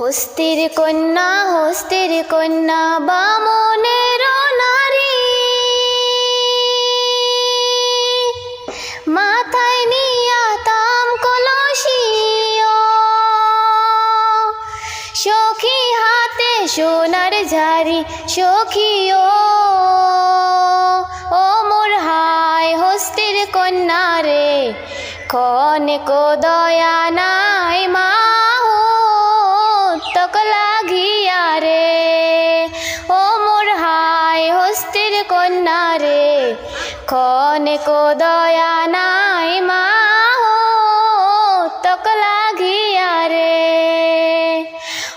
হস্তির কন্যা হস্তির কন্যা বামনের নারী। মাথায় নিয়া তাম কলসিও, সখী হাতে সোনার ঝাড়ি সখীও। ও মোর হায় হস্তির কন্যা রে কনেকো দয়া নাই মা তক লাগিয়া রে। ও মোর হায় হস্তির কন্যা রে কনেকো দয়া নাই মা তক লাগিয়া রে।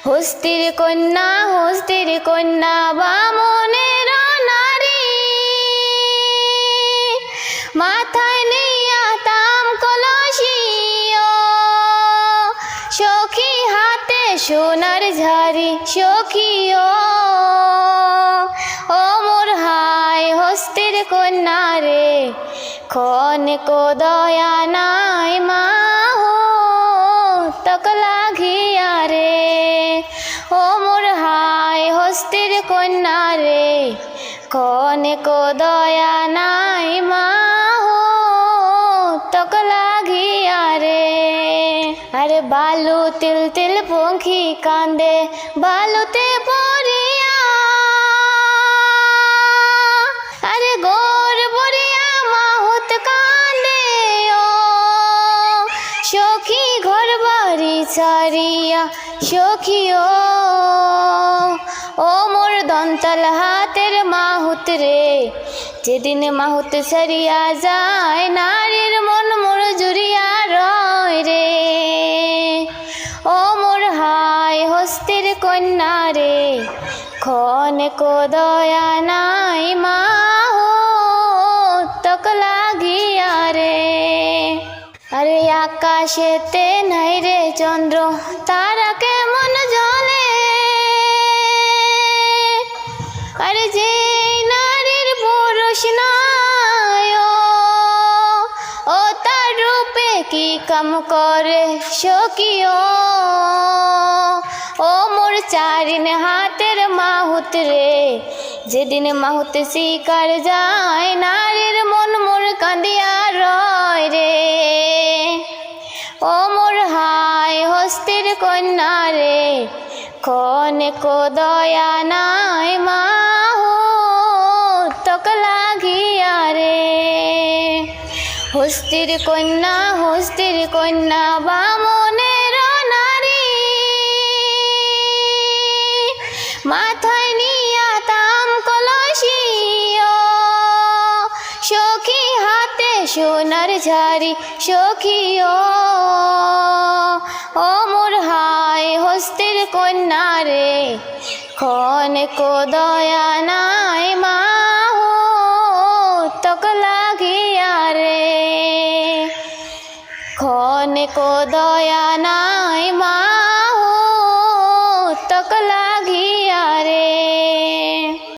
হস্তির কন্যা হস্তির কন্যা বামনের নারী, মাথায় সোনার ঝাড়ি সখীও। ও মোর হায় হস্তির কন্যা রে কনেকো দয়া নাই মা হো, তক লাগিয়া রে। ও মোর হায় হস্তির কন্যা রে কনেকো দয়া নাই মা বালু তিল তিল পঙ্খি কান্দে, বালুতে পড়িয়া আরে গোর বরিয়া মাহুত কান্দে, ও। সখী ঘর বাড়ি ছাড়িয়া সখীও ও মোর দন্তল হাতের মাহুত রে, যেদিন মাহুত ছাড়িয়া যায় হস্তির কন্যা রে। খনেকো দয়া নাই মা তক লাগিয়া রে। আরে আকাশেতে নাই রে চন্দ্র তারা কেমন জলে? আরে যে নারীর পরশ নাই ও, তার রূপে কি কাম করে সকিও ও মোর চারিন হাতের মাহুত রে, যেদিন মাহুত শিকার যায়, নারীর মন মোর কান্দিয়া রয় রে। ও মোর হায় হস্তির কন্যা রে কনেকো দয়া নাই মা হো তক লাগিয়া রে। হস্তির কন্যা হস্তির কন্যা বামনের মাথায় নিয়া কলসিও। সখী হাতে সোনার ঝাড়ি সখীও। ও মোর হায় হস্তির কন্যা রে কনেকো দয়া নাই মা তক লাগিয়া রে। কনেকো দয়া নাই মা